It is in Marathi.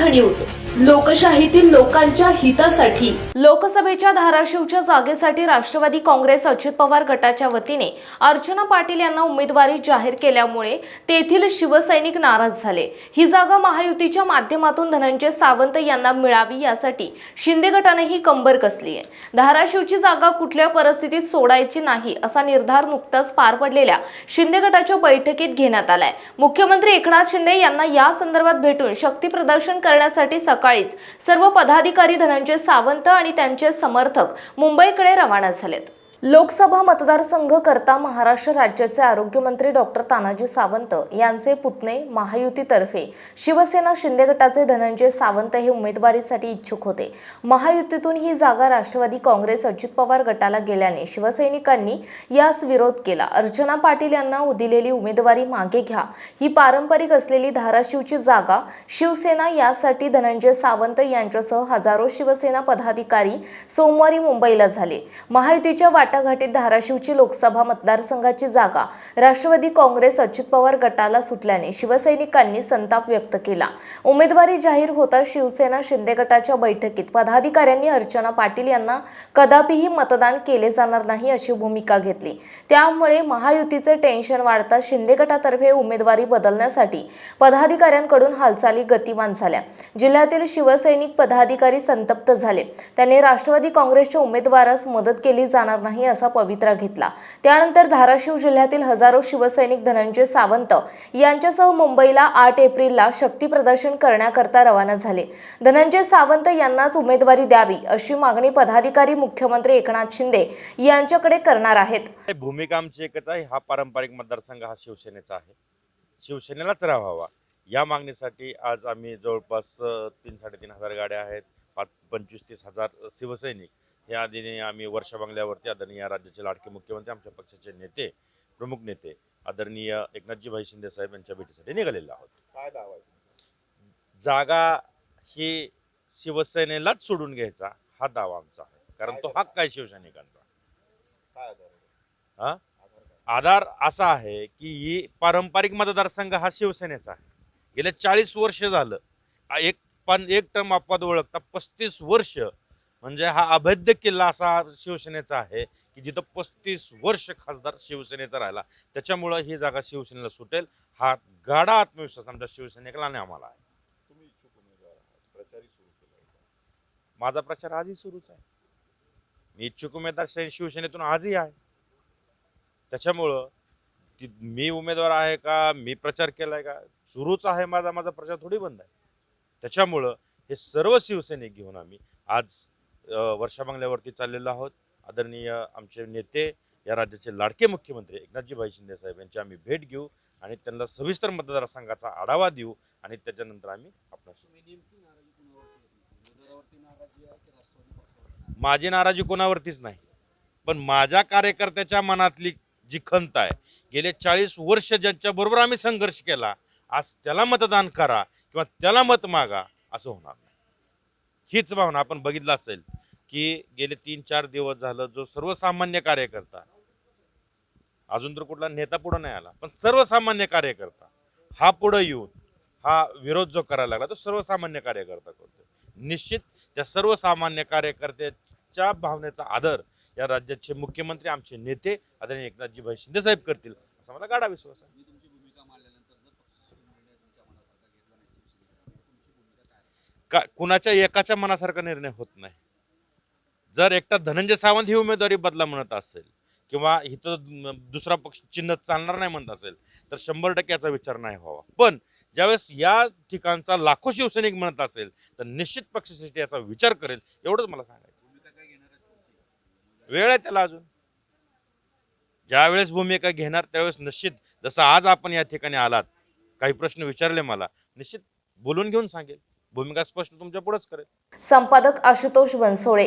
अर्थ न्यूज लोकशाहीतील लोकांच्या हितासाठी. लोकसभेच्या धाराशिवच्या जागेसाठी राष्ट्रवादी काँग्रेस अजित पवार गटाच्या वतीने अर्चना पाटील यांना उमेदवारी जाहीर केल्यामुळे तेथील शिवसैनिक नाराज झाले. ही जागा महायुतीच्या माध्यमातून धनंजय सावंत यांना मिळावी यासाठी शिंदे गटानेही कंबर कसली आहे. धाराशिवची जागा कुठल्या परिस्थितीत सोडायची नाही असा निर्धार नुकताच पार पडलेल्या शिंदे गटाच्या बैठकीत घेण्यात आलाय. मुख्यमंत्री एकनाथ शिंदे यांना या संदर्भात भेटून शक्ती प्रदर्शन करण्यासाठी सकाळीच सर्व पदाधिकारी धनंजय सावंत आणि त्यांचे समर्थक मुंबईकडे रवाना झालेत. लोकसभा मतदारसंघ करता महाराष्ट्र राज्याचे आरोग्यमंत्री डॉक्टर तानाजी सावंत यांचे पुतणे महायुतीतर्फे. शिवसेना शिंदे गटाचे धनंजय सावंत हे उमेदवारीसाठी इच्छुक होते. महायुतीतून ही जागा राष्ट्रवादी काँग्रेस अजित पवार गटाला गेल्याने शिवसैनिकांनी यास विरोध केला. अर्चना पाटील यांना दिलेली उमेदवारी मागे घ्या. ही पारंपरिक असलेली धाराशिवची जागा शिवसेना यासाठी धनंजय सावंत यांच्यासह हजारो शिवसेना पदाधिकारी सोमवारी मुंबईला झाले. महायुतीच्या वाटाघाटीत धाराशिवची लोकसभा मतदारसंघाची जागा राष्ट्रवादी काँग्रेस अच्युत पवार गटाला सुटल्याने शिवसैनिकांनी संताप व्यक्त केला. उमेदवारी जाहीर होता शिवसेना शिंदे गटाच्या बैठकीत. पदाधिकाऱ्यांनी अर्चना पाटील यांना कदापिही मतदान केले जाणार नाही अशी भूमिका घेतली. त्यामुळे महायुतीचे टेन्शन वाढता शिंदे गटातर्फे उमेदवारी बदलण्यासाठी पदाधिकाऱ्यांकडून हालचाली गतिमान झाल्या. जिल्ह्यातील शिवसैनिक पदाधिकारी संतप्त झाले. त्यांनी राष्ट्रवादी काँग्रेसच्या उमेदवारास मदत केली जाणार नाही नाही असा पवित्रा घेतला. त्यानंतर धाराशिव जिल्ह्यातील हजारो शिवसैनिक धनंजय सावंत यांच्यासह मुंबईला आठ एप्रिलला शक्ती प्रदर्शन करण्याकरता रवाना झाले. धनंजय सावंत यांनाच उमेदवारी द्यावी अशी मागणी पदाधिकारी मुख्यमंत्री एकनाथ शिंदे यांच्याकडे करणार आहेत. भूमिका आमची एकच आहे हा पारंपरिक मतदारसंघ हा शिवसेनेचा आहे. शिवसेनेलाच राहावा. या मागणीसाठी आज आम्ही जवळपास तीन साडेतीन हजार गाड्या आहेत पाच पंचवीस तीस हजार शिवसैनिक. या आधीने आम्ही वर्षा बंगल्यावरती आदरणीय राज्याचे लाडके मुख्यमंत्री आमच्या पक्षाचे नेते प्रमुख नेते आदरणीय एकनाथजीभाई शिंदे साहेब यांच्या भेटीसाठी निघालेलो आहोत. काय दावा जागा ही शिवसेनेलाच सोडून घ्यायचा हा दावा आमचा आहे. कारण तो हक्क आहे शिवसैनिकांचा? हा? आधार असा आहे की ही पारंपरिक मतदारसंघ हा शिवसेनेचा आहे. गेल्या चाळीस वर्ष झालं. एक पण एक टर्म अपवाद ओळखता पस्तीस वर्ष म्हणजे हा अभेद्य किल्ला असा शिवसेनेचा आहे की जिथं पस्तीस वर्ष खासदार शिवसेनेचा राहिला. त्याच्यामुळं ही जागा शिवसेनेला सुटेल. हा गाढा आत्मविश्वास आमच्या शिवसैनिकाला आणि आम्हाला आहे. तुम्ही इच्छुक उमेदवार आहात. प्रचारही सुरू केला आहे. माझा प्रचार आजही सुरूच आहे. मी इच्छुक उमेदवार शे- शिवसेनेतून आजही आहे. त्याच्यामुळं ती मी उमेदवार आहे का मी प्रचार केलाय का सुरूच आहे माझा माझा प्रचार थोडी बंद आहे. त्याच्यामुळं हे सर्व शिवसैनिक घेऊन आम्ही आज वर्षा बंगल्यावरती चाललेलो आहोत. आदरणीय आमचे नेते या राज्याचे लाडके मुख्यमंत्री एकनाथजीभाई शिंदे साहेब यांची आम्ही भेट घेऊ आणि त्यांना सविस्तर मतदारसंघाचा आढावा देऊ आणि त्याच्यानंतर आम्ही आपल्याशी माझी नाराजी कोणावरतीच नाही. पण माझ्या कार्यकर्त्याच्या मनातली जी खंत आहे गेले चाळीस वर्ष ज्यांच्या बरोबर आम्ही संघर्ष केला आज त्याला मतदान करा किंवा त्याला मत मागा असं होणार नाही. हीच भावना आपण बघितलं असेल. की गेले तीन चार दिवस झालं जो सर्वसामान्य कार्यकर्ता अजून तर कुठला नेता पुढं नाही आला पण सर्वसामान्य कार्यकर्ता हा पुढं येऊन हा विरोध जो करायला लागला तो सर्वसामान्य कार्यकर्ता करतो निश्चित त्या सर्वसामान्य कार्यकर्त्याच्या भावनेचा आदर या राज्याचे मुख्यमंत्री आमचे नेते आदरणीय एकनाथजीभाई शिंदे साहेब करतील असा मला गाढा विश्वास आहे. का कुणाच्या एकाच्या मनासारखा निर्णय होत नाही. जर एकटा धनंजय सावंत ही उमेदवारी बदला म्हणत असेल किंवा इथं दुसरा पक्ष चिन्ह चालणार नाही म्हणत असेल तर शंभर टक्के याचा विचार नाही व्हावा. पण ज्यावेळेस या ठिकाणचा लाखो शिवसैनिक म्हणत असेल तर निश्चित पक्षासाठी याचा विचार करेल एवढंच मला सांगायचं वेळ आहे त्याला अजून. ज्यावेळेस भूमिका घेणार त्यावेळेस निश्चित जसं आज आपण या ठिकाणी आलात काही प्रश्न विचारले मला निश्चित बोलून घेऊन सांगेल. भूमिका स्पष्ट तुमच्या पुढेच करेल. संपादक आशुतोष बनसोळे